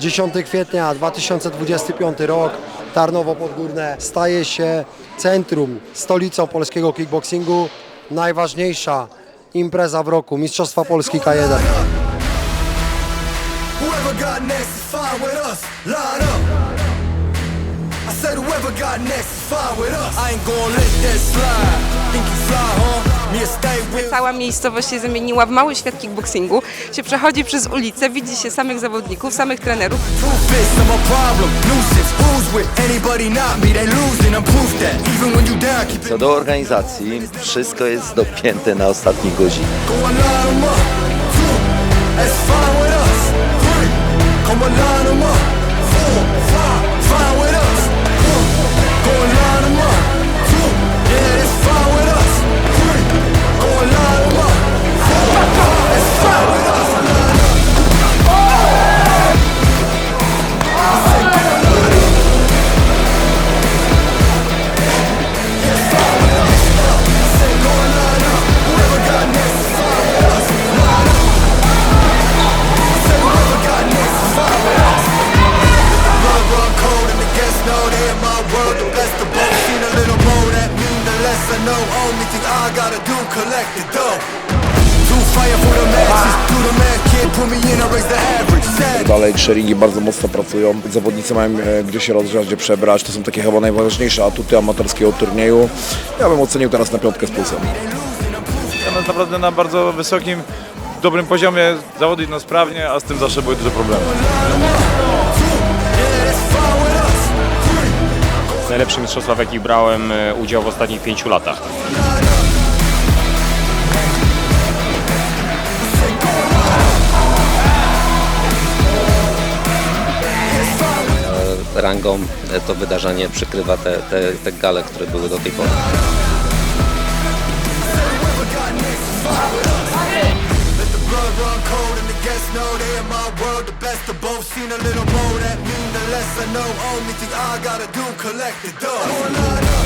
10 kwietnia 2025 rok. Tarnowo Podgórne staje się centrum, stolicą polskiego kickboxingu. Najważniejsza impreza w roku, Mistrzostwa Polski K1. Whoever got next is fine with us. Line up. I said whoever got next is fine with us. I ain't gonna let that slide. Think you fly, huh? Me a stay with. Cała miejscowość się zamieniła w mały świat kickboxingu. Się przechodzi przez ulicę, widzi się samych zawodników, samych trenerów. Two fists, I'm a problem. Nuisance. Who's with anybody not me? They losing. I'm proof that. Even when you down, keep it Co do organizacji, wszystko jest dopięte na ostatni guzik. line 'em up. Two. That's fine with us. Three. Come on, line 'em up. Four. Five. Thing I gotta do collect the dough. Fire for the matches, do the math. Put me in, I raise the average. Dalej trzeringi bardzo mocno pracują. Zawodnicy mają e, gdzie się rozgrzać, gdzie przebrać. To są takie chyba najważniejsze atuty amatorskiego turnieju. Ja bym ocenił teraz na piątkę z plusem. Jest naprawdę na bardzo wysokim, dobrym poziomie, zawody idą sprawnie, a z tym zawsze były duże problemy. Najlepsze mistrzostwa, w jakich brałem e, udział w ostatnich pięciu latach. rangą e, to wydarzenie przykrywa te, te, te gale, które były do tej pory. Blood run cold and the guests know they in my world the best of both. Seen a little more that mean the less I know. Only thing I gotta do collect the dough.